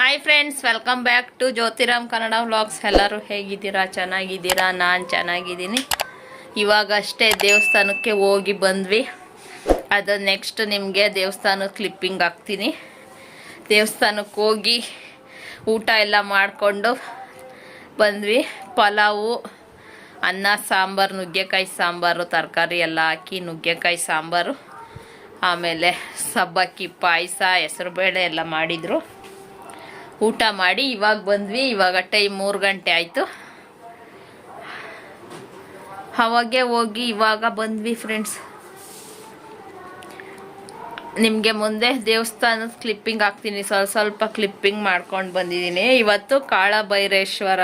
Hi friends welcome back to Jyothiram Kannada vlogs ಎಲ್ಲರೂ ಹೇಗಿದ್ದೀರಾ? ಚೆನ್ನಾಗಿದ್ದೀರಾ? ನಾನು ಚೆನ್ನಾಗಿದ್ದೀನಿ. ಇವಾಗಷ್ಟೇ ದೇವಸ್ಥಾನಕ್ಕೆ ಹೋಗಿ ಬಂದ್ವಿ. ಅದು ನೆಕ್ಸ್ಟ್ ನಿಮಗೆ ದೇವಸ್ಥಾನದ ಕ್ಲಿಪ್ಪಿಂಗ್ ಹಾಕ್ತೀನಿ. ದೇವಸ್ಥಾನಕ್ಕೆ ಹೋಗಿ ಊಟ ಎಲ್ಲ ಮಾಡಿಕೊಂಡು ಬಂದ್ವಿ. ಪಲಾವು, ಅನ್ನ, ಸಾಂಬಾರು, ನುಗ್ಗೆಕಾಯಿ ಸಾಂಬಾರು, ತರಕಾರಿ ಎಲ್ಲ ಹಾಕಿ ನುಗ್ಗೆಕಾಯಿ ಸಾಂಬಾರು, ಆಮೇಲೆ ಸಬ್ಬಕ್ಕಿ ಪಾಯಸ, ಹೆಸರುಬೇಳೆ ಎಲ್ಲ ಮಾಡಿದರು. ಊಟ ಮಾಡಿ ಇವಾಗ ಬಂದ್ವಿ, ಇವಾಗ ಟೈಮ್ ಮೂರು ಗಂಟೆ ಆಯಿತು. ಅವಾಗೆ ಹೋಗಿ ಇವಾಗ ಬಂದ್ವಿ ಫ್ರೆಂಡ್ಸ್ ನಿಮಗೆ ಮುಂದೆ ದೇವಸ್ಥಾನದ ಕ್ಲಿಪ್ಪಿಂಗ್ ಹಾಕ್ತೀನಿ. ಸ್ವಲ್ಪ ಸ್ವಲ್ಪ ಕ್ಲಿಪ್ಪಿಂಗ್ ಮಾಡ್ಕೊಂಡು ಬಂದಿದ್ದೀನಿ. ಇವತ್ತು ಕಾಳಭೈರೇಶ್ವರ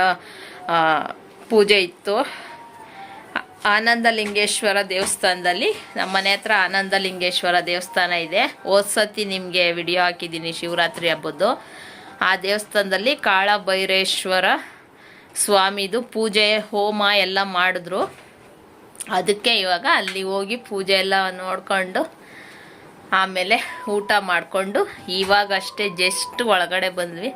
ಪೂಜೆ ಇತ್ತು. ಆನಂದಲಿಂಗೇಶ್ವರ ದೇವಸ್ಥಾನದಲ್ಲಿ. ನಮ್ಮ ಮನೆ ಹತ್ರ ಆನಂದಲಿಂಗೇಶ್ವರ ದೇವಸ್ಥಾನ ಇದೆ. ಹೋದ್ ಸತಿ ನಿಮಗೆ ವಿಡಿಯೋ ಹಾಕಿದ್ದೀನಿ ಶಿವರಾತ್ರಿ ಹಬ್ಬದ್ದು. ಆ ದೇವಸ್ಥಾನದಲ್ಲಿ ಕಾಳಭೈರೇಶ್ವರ ಸ್ವಾಮಿದು ಪೂಜೆ, ಹೋಮ ಎಲ್ಲ ಮಾಡಿದ್ರು. ಅದಕ್ಕೆ ಇವಾಗ ಅಲ್ಲಿ ಹೋಗಿ ಪೂಜೆ ಎಲ್ಲ ನೋಡಿಕೊಂಡು ಆಮೇಲೆ ಊಟ ಮಾಡಿಕೊಂಡು ಇವಾಗಷ್ಟೇ ಜಸ್ಟ್ ಒಳಗಡೆ ಬಂದ್ವಿ.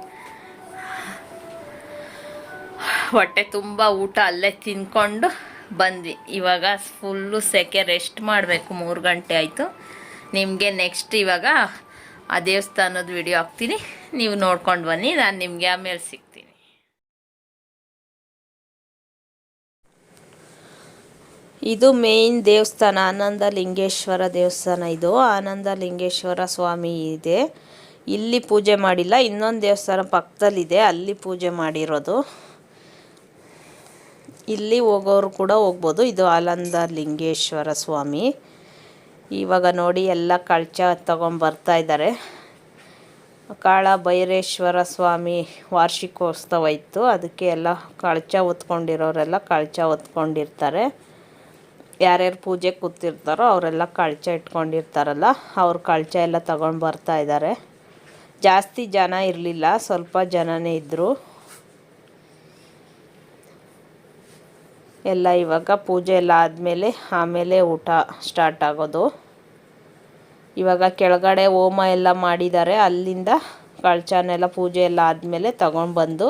ಹೊಟ್ಟೆ ತುಂಬ ಊಟ ಅಲ್ಲೇ ತಿನ್ಕೊಂಡು ಬಂದ್ವಿ. ಇವಾಗ ಫುಲ್ಲು ಸೆಕೆ ರೆಸ್ಟ್ ಮಾಡಬೇಕು ಮೂರು ಗಂಟೆ ಆಯಿತು. ನಿಮಗೆ ನೆಕ್ಸ್ಟ್ ಇವಾಗ ಆ ದೇವಸ್ಥಾನದ ವಿಡಿಯೋ ಹಾಕ್ತೀನಿ. ನೀವು ನೋಡ್ಕೊಂಡು ಬನ್ನಿ, ನಾನು ನಿಮಗೆ ಆಮೇಲೆ ಸಿಗ್ತೀನಿ. ಇದು ಮೇಯ್ನ್ ದೇವಸ್ಥಾನ ಆನಂದ ಲಿಂಗೇಶ್ವರ ದೇವಸ್ಥಾನ ಇದು. ಆನಂದ ಲಿಂಗೇಶ್ವರ ಸ್ವಾಮಿ ಇದೆ. ಇಲ್ಲಿ ಪೂಜೆ ಮಾಡಿಲ್ಲ, ಇನ್ನೊಂದು ದೇವಸ್ಥಾನ ಪಕ್ಕದಲ್ಲಿದೆ, ಅಲ್ಲಿ ಪೂಜೆ ಮಾಡಿರೋದು. ಇಲ್ಲಿ ಹೋಗೋರು ಕೂಡ ಹೋಗ್ಬೋದು. ಇದು ಆನಂದ ಲಿಂಗೇಶ್ವರ ಸ್ವಾಮಿ. ಇವಾಗ ನೋಡಿ ಎಲ್ಲ ಕಳಚ ತಗೊಂಬರ್ತಾ ಇದ್ದಾರೆ ಕಾಳ ಭೈರೇಶ್ವರ ಸ್ವಾಮಿ ವಾರ್ಷಿಕೋತ್ಸವ ಇತ್ತು. ಅದಕ್ಕೆ ಎಲ್ಲ ಕಳಚ ಹೊತ್ಕೊಂಡಿರೋರೆಲ್ಲ ಕಳಚ ಹೊತ್ಕೊಂಡಿರ್ತಾರೆ. ಯಾರ್ಯಾರು ಪೂಜೆ ಕೂತಿರ್ತಾರೋ ಅವರೆಲ್ಲ ಕಳಚ ಇಟ್ಕೊಂಡಿರ್ತಾರಲ್ಲ, ಅವ್ರು ಕಳಚ ಎಲ್ಲ ತಗೊಂಡು ಬರ್ತಾ ಇದ್ದಾರೆ ಜಾಸ್ತಿ ಜನ ಇರಲಿಲ್ಲ, ಸ್ವಲ್ಪ ಜನನೇ ಇದ್ದರು ಎಲ್ಲ ಇವಾಗ ಪೂಜೆ ಎಲ್ಲ ಆದಮೇಲೆ ಆಮೇಲೆ ಊಟ ಸ್ಟಾರ್ಟ್ ಆಗೋದು. ಇವಾಗ ಕೆಳಗಡೆ ಹೋಮ ಎಲ್ಲ ಮಾಡಿದ್ದಾರೆ. ಅಲ್ಲಿಂದ ಕಳಚನೆಲ್ಲ ಪೂಜೆ ಎಲ್ಲ ಆದಮೇಲೆ ತಗೊಂಡು ಬಂದು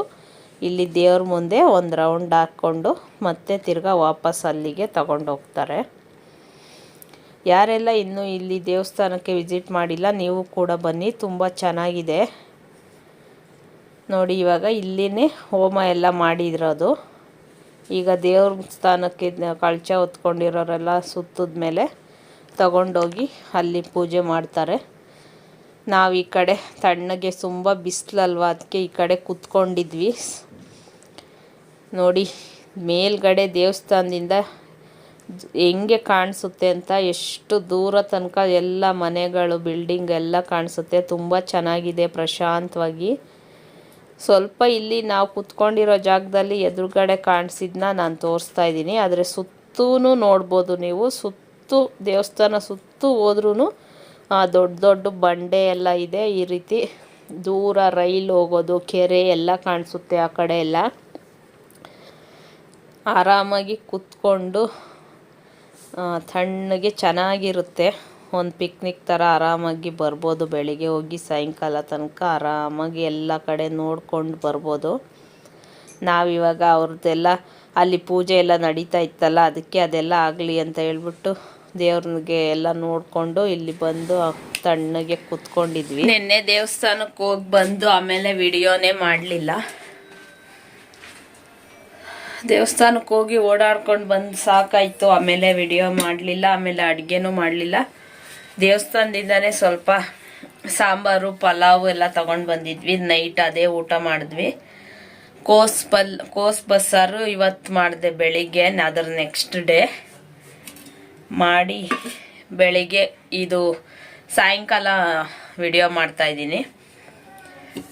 ಇಲ್ಲಿ ದೇವ್ರ ಮುಂದೆ ಒಂದು ರೌಂಡ್ ಹಾಕ್ಕೊಂಡು ಮತ್ತೆ ತಿರ್ಗಾ ವಾಪಸ್ ಅಲ್ಲಿಗೆ ತಗೊಂಡು ಹೋಗ್ತಾರೆ. ಯಾರೆಲ್ಲ ಇನ್ನೂ ಇಲ್ಲಿ ದೇವಸ್ಥಾನಕ್ಕೆ ವಿಸಿಟ್ ಮಾಡಿಲ್ಲ, ನೀವು ಕೂಡ ಬನ್ನಿ, ತುಂಬ ಚೆನ್ನಾಗಿದೆ. ನೋಡಿ ಇವಾಗ ಇಲ್ಲಿನೇ ಹೋಮ ಎಲ್ಲ ಮಾಡಿರೋದು. ಈಗ ದೇವ್ರ ಸ್ಥಾನಕ್ಕೆ ಕಳಚ ಹೊತ್ಕೊಂಡಿರೋರೆಲ್ಲ ಸುತ್ತದ ಮೇಲೆ ತಗೊಂಡೋಗಿ ಅಲ್ಲಿ ಪೂಜೆ ಮಾಡ್ತಾರೆ. ನಾವು ಈ ಕಡೆ ತಣ್ಣಗೆ ತುಂಬ ಬಿಸಿಲಲ್ವ ಅದಕ್ಕೆ ಈ ಕಡೆ ಕೂತ್ಕೊಂಡಿದ್ವಿ. ನೋಡಿ, ಮೇಲ್ಗಡೆ ದೇವಸ್ಥಾನದಿಂದ ಹೆಂಗೆ ಕಾಣಿಸುತ್ತೆ ಅಂತ ಎಷ್ಟು ದೂರ ತನಕ ಎಲ್ಲ ಮನೆಗಳು, ಬಿಲ್ಡಿಂಗ್ ಎಲ್ಲ ಕಾಣಿಸುತ್ತೆ. ತುಂಬ ಚೆನ್ನಾಗಿದೆ, ಪ್ರಶಾಂತವಾಗಿ. ಸ್ವಲ್ಪ ಇಲ್ಲಿ ನಾವು ಕುತ್ಕೊಂಡಿರೋ ಜಾಗದಲ್ಲಿ ಎದುರುಗಡೆ ಕಾಣಿಸಿದ್ನ ನಾನು ತೋರಿಸ್ತಾ ಇದ್ದೀನಿ. ಆದರೆ ಸುತ್ತೂ ನೋಡ್ಬೋದು ನೀವು. ಸುತ್ತು ದೇವಸ್ಥಾನ ಸುತ್ತು ಹೋದ್ರೂ ದೊಡ್ಡ ದೊಡ್ಡ ಬಂಡೆ ಎಲ್ಲ ಇದೆ. ಈ ರೀತಿ ದೂರ ರೈಲ್ ಹೋಗೋದು, ಕೆರೆ ಎಲ್ಲ ಕಾಣಿಸುತ್ತೆ ಆ ಕಡೆ ಎಲ್ಲ. ಆರಾಮಾಗಿ ಕುತ್ಕೊಂಡು ತಣ್ಣಗೆ ಚೆನ್ನಾಗಿರುತ್ತೆ. ಒಂದು ಪಿಕ್ನಿಕ್ ಥರ ಆರಾಮಾಗಿ ಬರ್ಬೋದು, ಬೆಳಿಗ್ಗೆ ಹೋಗಿ ಸಾಯಂಕಾಲ ತನಕ ಆರಾಮಾಗಿ ಎಲ್ಲ ಕಡೆ ನೋಡ್ಕೊಂಡು ಬರ್ಬೋದು. ನಾವಿವಾಗ ಅವ್ರದ್ದೆಲ್ಲ ಅಲ್ಲಿ ಪೂಜೆ ಎಲ್ಲ ನಡೀತಾ ಇತ್ತಲ್ಲ, ಅದಕ್ಕೆ ಅದೆಲ್ಲ ಆಗಲಿ ಅಂತ ಹೇಳ್ಬಿಟ್ಟು ದೇವ್ರಿಗೆ ಎಲ್ಲ ನೋಡಿಕೊಂಡು ಇಲ್ಲಿ ಬಂದು ತಣ್ಣಗೆ ಕುತ್ಕೊಂಡಿದ್ವಿ. ನಿನ್ನೆ ದೇವಸ್ಥಾನಕ್ಕೆ ಹೋಗಿ ಬಂದು ಆಮೇಲೆ ವಿಡಿಯೋನೇ ಮಾಡಲಿಲ್ಲ. ದೇವಸ್ಥಾನಕ್ಕೆ ಹೋಗಿ ಓಡಾಡ್ಕೊಂಡು ಬಂದು ಸಾಕಾಯಿತು, ಆಮೇಲೆ ವಿಡಿಯೋ ಮಾಡಲಿಲ್ಲ, ಆಮೇಲೆ ಅಡುಗೆನೂ ಮಾಡಲಿಲ್ಲ. ದೇವಸ್ಥಾನದಿಂದನೇ ಸ್ವಲ್ಪ ಸಾಂಬಾರು, ಪಲಾವು ಎಲ್ಲ ತಗೊಂಡು ಬಂದಿದ್ವಿ. ನೈಟ್ ಅದೇ ಊಟ ಮಾಡಿದ್ವಿ. ಕೋಸ್ ಪಲ್ ಕೋಸ್ ಬಸ್ಸಾರು ಇವತ್ತು ಮಾಡಿದೆ ಬೆಳಿಗ್ಗೆ, ಅದರ ನೆಕ್ಸ್ಟ್ ಡೇ ಮಾಡಿ ಬೆಳಿಗ್ಗೆ ಇದು ಸಾಯಂಕಾಲ ವಿಡಿಯೋ ಮಾಡ್ತಾ ಇದ್ದೀನಿ.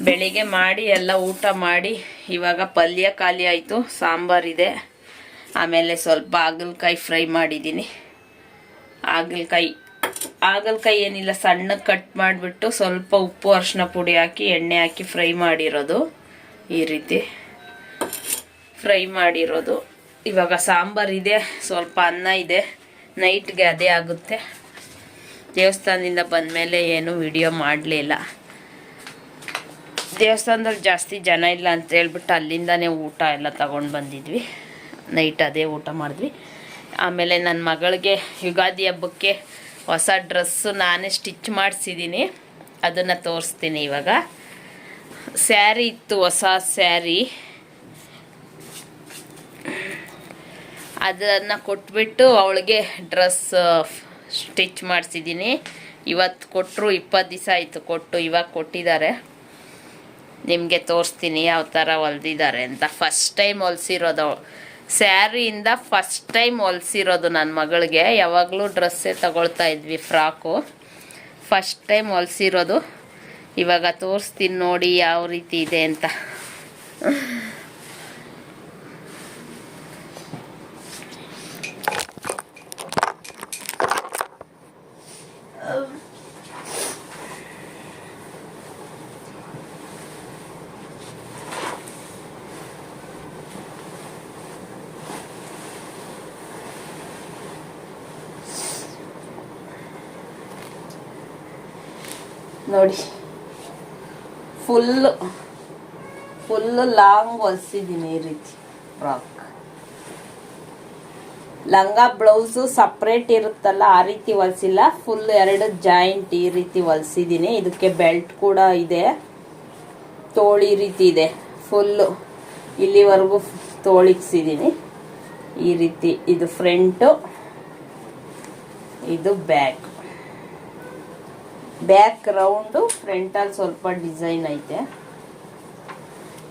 ಬೆಳಿಗ್ಗೆ ಮಾಡಿ ಎಲ್ಲ ಊಟ ಮಾಡಿ ಇವಾಗ ಪಲ್ಯ ಖಾಲಿ ಆಯಿತು ಸಾಂಬಾರಿದೆ ಆಮೇಲೆ ಸ್ವಲ್ಪ ಹಾಗಲಕಾಯಿ ಫ್ರೈ ಮಾಡಿದ್ದೀನಿ. ಹಾಗಲಕಾಯಿ ಹಾಗಲಕಾಯಿ ಏನಿಲ್ಲ ಸಣ್ಣ ಕಟ್ ಮಾಡಿಬಿಟ್ಟು ಸ್ವಲ್ಪ ಉಪ್ಪು ಅರಿಶಿನ ಪುಡಿ ಹಾಕಿ, ಎಣ್ಣೆ ಹಾಕಿ ಫ್ರೈ ಮಾಡಿರೋದು ಈ ರೀತಿ. ಫ್ರೈ ಮಾಡಿರೋದು. ಇವಾಗ ಸಾಂಬಾರಿದೆ ಸ್ವಲ್ಪ ಅನ್ನ ಇದೆ. ನೈಟ್ಗೆ ಅದೇ ಆಗುತ್ತೆ. ದೇವಸ್ಥಾನದಿಂದ ಬಂದಮೇಲೆ ಏನು ವಿಡಿಯೋ ಮಾಡಲಿಲ್ಲ. ದೇವಸ್ಥಾನದಲ್ಲಿ ಜಾಸ್ತಿ ಜನ ಇಲ್ಲ ಅಂತ ಹೇಳ್ಬಿಟ್ಟು ಅಲ್ಲಿಂದನೇ ಊಟ ಎಲ್ಲ ತಗೊಂಡು ಬಂದಿದ್ವಿ. ನೈಟ್ ಅದೇ ಊಟ ಮಾಡಿದ್ವಿ. ಆಮೇಲೆ ನನ್ನ ಮಗಳಿಗೆ ಯುಗಾದಿ ಹಬ್ಬಕ್ಕೆ ಹೊಸ ಡ್ರೆಸ್ಸು ನಾನೇ ಸ್ಟಿಚ್ ಮಾಡಿಸಿದ್ದೀನಿ ಅದನ್ನು ತೋರಿಸ್ತೀನಿ ಇವಾಗ. ಸ್ಯಾರಿ ಇತ್ತು, ಹೊಸ ಸ್ಯಾರಿ. ಅದನ್ನು ಕೊಟ್ಬಿಟ್ಟು ಅವಳಿಗೆ ಡ್ರೆಸ್ ಸ್ಟಿಚ್ ಮಾಡಿಸಿದ್ದೀನಿ ಇವತ್ತು ಕೊಟ್ಟರು ಇಪ್ಪತ್ತು ದಿವಸ ಆಯಿತು ಕೊಟ್ಟು ಇವಾಗ ಕೊಟ್ಟಿದ್ದಾರೆ. ನಿಮಗೆ ತೋರಿಸ್ತೀನಿ ಯಾವ ಥರ ಹೊಲ್ದಿದ್ದಾರೆ ಅಂತ. ಫಸ್ಟ್ ಟೈಮ್ ಹೊಲ್ಸಿರೋದು ಸ್ಯಾರಿಯಿಂದ ಫಸ್ಟ್ ಟೈಮ್ ಹೊಲ್ಸಿರೋದು ನನ್ನ ಮಗಳಿಗೆ. ಯಾವಾಗಲೂ ಡ್ರೆಸ್ಸೇ ತಗೊಳ್ತಾ ಇದ್ವಿ ಫ್ರಾಕು. First time ಹೊಲ್ಸಿರೋದು. ಇವಾಗ ತೋರಿಸ್ತೀನಿ ನೋಡಿ ಯಾವ ರೀತಿ ಇದೆ ಅಂತ. ನೋಡಿ. ಫುಲ್ಲು ಫುಲ್ಲು ಲಾಂಗ್ ಹೊಲ್ಸಿದ್ದೀನಿ ಈ ರೀತಿ ಫ್ರಾಕ್ ಲಂಗ, ಬ್ಲೌಸು ಸಪ್ರೇಟ್ ಇರುತ್ತಲ್ಲ, ಆ ರೀತಿ ಹೊಲ್ಸಿಲ್ಲ. ಫುಲ್ ಎರಡು ಜಾಯಿಂಟ್ ಈ ರೀತಿ ಹೊಲ್ಸಿದ್ದೀನಿ ಇದಕ್ಕೆ ಬೆಲ್ಟ್ ಕೂಡ ಇದೆ. ತೋಳಿ ರೀತಿ ಇದೆ. ಫುಲ್ಲು ಇಲ್ಲಿವರೆಗೂ ತೋಳಿಗ್ಸಿದ್ದೀನಿ ಈ ರೀತಿ ಇದು ಫ್ರಂಟು ಇದು ಬ್ಯಾಕ್ ಬ್ಯಾಕ್ ರೌಂಡು ಫ್ರಂಟಲ್ಲಿ ಸ್ವಲ್ಪ ಡಿಸೈನ್ ಐತೆ.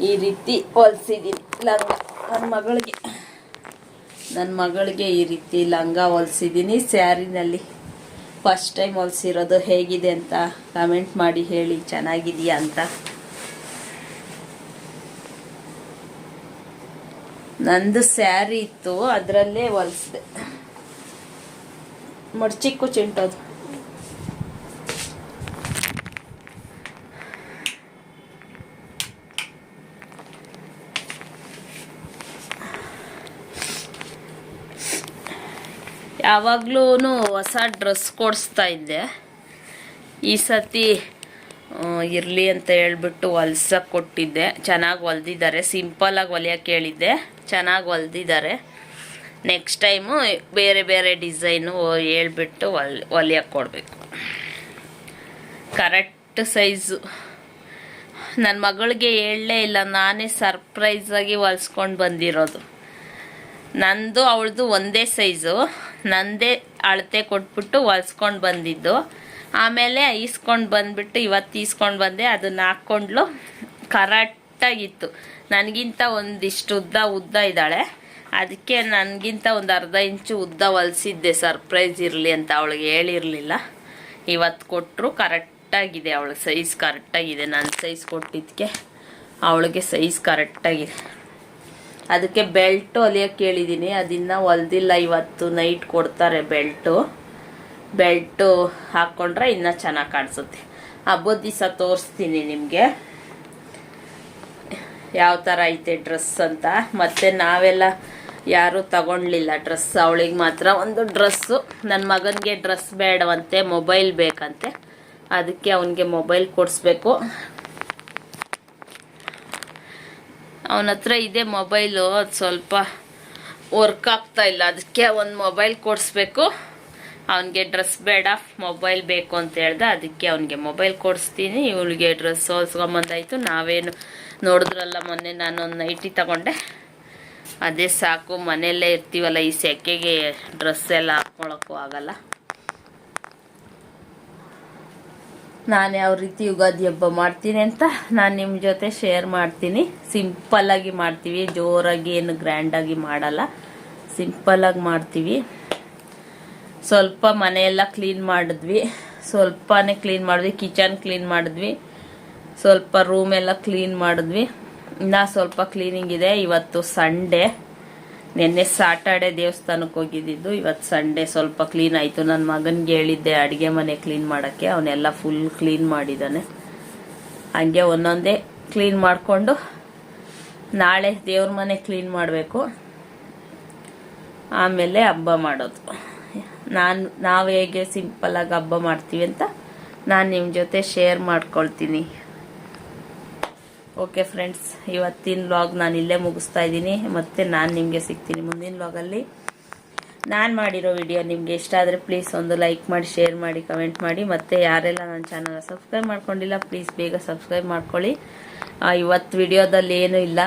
ಈ ರೀತಿ ಹೊಲ್ಸಿದೀನಿ. ಲಂಗ ನನ್ನ ಮಗಳಿಗೆ ನನ್ನ ಮಗಳಿಗೆ ಈ ರೀತಿ ಲಂಗ ಹೊಲ್ಸಿದ್ದೀನಿ ಸ್ಯಾರಿನಲ್ಲಿ ಫಸ್ಟ್ ಟೈಮ್ ಹೊಲ್ಸಿರೋದು ಹೇಗಿದೆ ಅಂತ ಕಮೆಂಟ್ ಮಾಡಿ ಹೇಳಿ, ಚೆನ್ನಾಗಿದೆಯಾ ಅಂತ. ನಂದು ಸ್ಯಾರಿ ಇತ್ತು, ಅದರಲ್ಲೇ ಹೊಲ್ಸಿದೆ. ಮಡ್ಚಿಕ್ಕು ಚಿಂಟೋದು. ಯಾವಾಗ್ಲೂ ಹೊಸ ಡ್ರೆಸ್ ಕೊಡಿಸ್ತಾ ಇದ್ದೆ. ಈ ಸತಿ ಇರಲಿ ಅಂತ ಹೇಳ್ಬಿಟ್ಟು ಹೊಲ್ಸಕ್ಕೆ ಕೊಟ್ಟಿದ್ದೆ. ಚೆನ್ನಾಗಿ ಹೊಲ್ದಿದ್ದಾರೆ. ಸಿಂಪಲಾಗಿ ಹೊಲಿಯೋಕೆ ಹೇಳಿದ್ದೆ. ಚೆನ್ನಾಗಿ ಹೊಲ್ದಿದ್ದಾರೆ. ನೆಕ್ಸ್ಟ್ ಟೈಮು ಬೇರೆ ಬೇರೆ ಡಿಸೈನು ಹೇಳ್ಬಿಟ್ಟು ಹೊಲ್ ಕೊಡಬೇಕು. ಕರೆಕ್ಟ್ ಸೈಜು ನನ್ನ ಮಗಳಿಗೆ ಹೇಳಲೇ ಇಲ್ಲ. ನಾನೇ ಸರ್ಪ್ರೈಸಾಗಿ ಹೊಲ್ಸ್ಕೊಂಡು ಬಂದಿರೋದು. ನಂದು ಅವಳದು ಒಂದೇ ಸೈಜು. ನಂದೇ ಅಳತೆ ಕೊಟ್ಬಿಟ್ಟು ಹೊಲ್ಸ್ಕೊಂಡು ಬಂದಿದ್ದು. ಆಮೇಲೆ ಈಸ್ಕೊಂಡು ಬಂದ್ಬಿಟ್ಟು ಇವತ್ತು ಈಸ್ಕೊಂಡು ಬಂದೆ, ಅದನ್ನ ಹಾಕ್ಕೊಂಡ್ಲು. ಕರೆಕ್ಟಾಗಿತ್ತು. ನನಗಿಂತ ಒಂದಿಷ್ಟು ಉದ್ದ ಉದ್ದ ಇದ್ದಾಳೆ. ಅದಕ್ಕೆ ನನಗಿಂತ ಒಂದು ಅರ್ಧ ಇಂಚು ಉದ್ದ ಹೊಲಿಸಿದ್ದೆ, ಸರ್ಪ್ರೈಸ್ ಇರಲಿ ಅಂತ ಅವಳಿಗೆ ಹೇಳಿರಲಿಲ್ಲ. ಇವತ್ತು ಕೊಟ್ಟರು ಕರೆಕ್ಟಾಗಿದೆ ಅವಳ ಸೈಜ್ ಕರೆಕ್ಟಾಗಿದೆ. ನನ್ನ ಸೈಜ್ ಕೊಟ್ಟಿದ್ದಕ್ಕೆ ಅವಳಿಗೆ ಸೈಜ್ ಕರೆಕ್ಟಾಗಿದೆ ಅದಕ್ಕೆ ಬೆಲ್ಟು ಹೊಲಿಯೋಕೆ ಕೇಳಿದ್ದೀನಿ ಅದಿನ್ನೂ ಹೊಲ್ದಿಲ್ಲ ಇವತ್ತು. ನೈಟ್ ಕೊಡ್ತಾರೆ ಬೆಲ್ಟು. ಬೆಲ್ಟು ಹಾಕ್ಕೊಂಡ್ರೆ ಇನ್ನೂ ಚೆನ್ನಾಗಿ ಕಾಣಿಸುತ್ತೆ. ಹಬ್ಬದ ದಿವಸ ತೋರಿಸ್ತೀನಿ ನಿಮಗೆ. ಯಾವ ಥರ ಐತೆ ಡ್ರೆಸ್ ಅಂತ. ಮತ್ತು ನಾವೆಲ್ಲ ಯಾರೂ ತಗೊಳ್ಲಿಲ್ಲ ಡ್ರೆಸ್. ಅವಳಿಗೆ ಮಾತ್ರ ಒಂದು ಡ್ರೆಸ್ಸು. ನನ್ನ ಮಗನಿಗೆ ಡ್ರೆಸ್ ಬೇಡವಂತೆ, ಮೊಬೈಲ್ ಬೇಕಂತೆ. ಅದಕ್ಕೆ ಅವನಿಗೆ ಮೊಬೈಲ್ ಕೊಡಿಸ್ಬೇಕು. ಅವನ ಹತ್ರ ಇದೆ ಮೊಬೈಲು, ಅದು ಸ್ವಲ್ಪ ವರ್ಕ್ ಆಗ್ತಾ ಇಲ್ಲ. ಅದಕ್ಕೆ ಒಂದು ಮೊಬೈಲ್ ಕೊಡಿಸ್ಬೇಕು. ಅವನಿಗೆ ಡ್ರೆಸ್ ಬೇಡ, ಮೊಬೈಲ್ ಬೇಕು ಅಂತ ಹೇಳ್ದೆ. ಅದಕ್ಕೆ ಅವನಿಗೆ ಮೊಬೈಲ್ ಕೊಡಿಸ್ತೀನಿ. ಇವಳಿಗೆ ಡ್ರೆಸ್ ಹೊಲ್ಸ್ಕೊಂಬಂದಾಯಿತು. ನಾವೇನು ನೋಡಿದ್ರಲ್ಲ ಮೊನ್ನೆ ನಾನು ಒಂದು ನೈಟಿ ತಗೊಂಡೆ. ಅದೇ ಸಾಕು. ಮನೆಯಲ್ಲೇ ಇರ್ತೀವಲ್ಲ, ಈ ಸೆಕೆಗೆ ಡ್ರೆಸ್ ಎಲ್ಲ ಹಾಕ್ಕೊಳಕ್ಕೂ ಆಗಲ್ಲ. ನಾನು ಯಾವ ರೀತಿ ಯುಗಾದಿ ಹಬ್ಬ ಮಾಡ್ತೀನಿ ಅಂತ ನಾನು ನಿಮ್ಮ ಜೊತೆ ಶೇರ್ ಮಾಡ್ತೀನಿ. ಸಿಂಪಲ್ಲಾಗಿ ಮಾಡ್ತೀವಿ, ಜೋರಾಗಿ ಏನು ಗ್ರ್ಯಾಂಡಾಗಿ ಮಾಡಲ್ಲ. ಸಿಂಪಲ್ಲಾಗಿ ಮಾಡ್ತೀವಿ. ಸ್ವಲ್ಪ ಮನೆಯೆಲ್ಲ ಕ್ಲೀನ್ ಮಾಡಿದ್ವಿ. ಸ್ವಲ್ಪನೇ ಕ್ಲೀನ್ ಮಾಡಿದ್ವಿ ಕಿಚನ್ ಕ್ಲೀನ್ ಮಾಡಿದ್ವಿ. ಸ್ವಲ್ಪ ರೂಮ್ ಎಲ್ಲ ಕ್ಲೀನ್ ಮಾಡಿದ್ವಿ. ಇನ್ನೂ ಸ್ವಲ್ಪ ಕ್ಲೀನಿಂಗ್ ಇದೆ. ಇವತ್ತು ಸಂಡೇ ನಿನ್ನೆ ಸಾಟರ್ಡೆ ದೇವಸ್ಥಾನಕ್ಕೆ ಹೋಗಿದ್ದಿದ್ದು, ಇವತ್ತು ಸಂಡೇ ಸ್ವಲ್ಪ ಕ್ಲೀನ್ ಆಯಿತು. ನನ್ನ ಮಗನಿಗೆ ಹೇಳಿದ್ದೆ, ಅಡುಗೆ ಮನೆ ಕ್ಲೀನ್ ಮಾಡೋಕ್ಕೆ. ಅವನ್ನೆಲ್ಲ ಫುಲ್ ಕ್ಲೀನ್ ಮಾಡಿದ್ದಾನೆ. ಹಂಗೆ ಒಂದೊಂದೇ ಕ್ಲೀನ್ ಮಾಡಿಕೊಂಡು, ನಾಳೆ ದೇವ್ರ ಮನೆ ಕ್ಲೀನ್ ಮಾಡಬೇಕು. ಆಮೇಲೆ ಹಬ್ಬ ಮಾಡೋದು. ನಾನು, ನಾವು ಹೇಗೆ ಸಿಂಪಲ್ಲಾಗಿ ಹಬ್ಬ ಮಾಡ್ತೀವಿ ಅಂತ ನಾನು ನಿಮ್ಮ ಜೊತೆ ಶೇರ್ ಮಾಡ್ಕೊಳ್ತೀನಿ. ಓಕೆ ಫ್ರೆಂಡ್ಸ್ ಇವತ್ತಿನ ವ್ಲಾಗ್ ನಾನು ಇಲ್ಲೇ ಮುಗಿಸ್ತಾ ಇದ್ದೀನಿ. ಮತ್ತೆ ನಾನು ನಿಮಗೆ ಸಿಗ್ತೀನಿ ಮುಂದಿನ ವ್ಲಾಗಲ್ಲಿ ನಾನು ಮಾಡಿರೋ ವಿಡಿಯೋ ನಿಮಗೆ ಇಷ್ಟ ಆದರೆ ಪ್ಲೀಸ್ ಒಂದು ಲೈಕ್ ಮಾಡಿ ಶೇರ್ ಮಾಡಿ ಕಮೆಂಟ್ ಮಾಡಿ. ಮತ್ತು ಯಾರೆಲ್ಲ ನನ್ನ ಚಾನಲ್ ಸಬ್ಸ್ಕ್ರೈಬ್ ಮಾಡ್ಕೊಂಡಿಲ್ಲ ಪ್ಲೀಸ್ ಬೇಗ ಸಬ್ಸ್ಕ್ರೈಬ್ ಮಾಡ್ಕೊಳ್ಳಿ. ಇವತ್ತು ವಿಡಿಯೋದಲ್ಲಿ ಏನೂ ಇಲ್ಲ.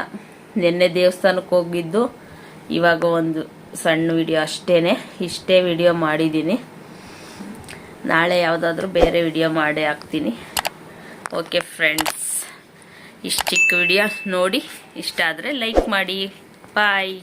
ನಿನ್ನೆ ದೇವಸ್ಥಾನಕ್ಕೆ ಹೋಗಿದ್ದು. ಇವಾಗ ಒಂದು ಸಣ್ಣ ವಿಡಿಯೋ ಅಷ್ಟೇ ಇಷ್ಟೇ ವಿಡಿಯೋ ಮಾಡಿದ್ದೀನಿ. ನಾಳೆ ಯಾವುದಾದ್ರೂ ಬೇರೆ ವಿಡಿಯೋ ಮಾಡೇ ಹಾಕ್ತೀನಿ. ಓಕೆ ಫ್ರೆಂಡ್ಸ್ ಇಷ್ಟು ಚಿಕ್ಕ ವಿಡಿಯೋ ನೋಡಿ ಇಷ್ಟ ಆದರೆ ಲೈಕ್ ಮಾಡಿ. ಬಾಯ್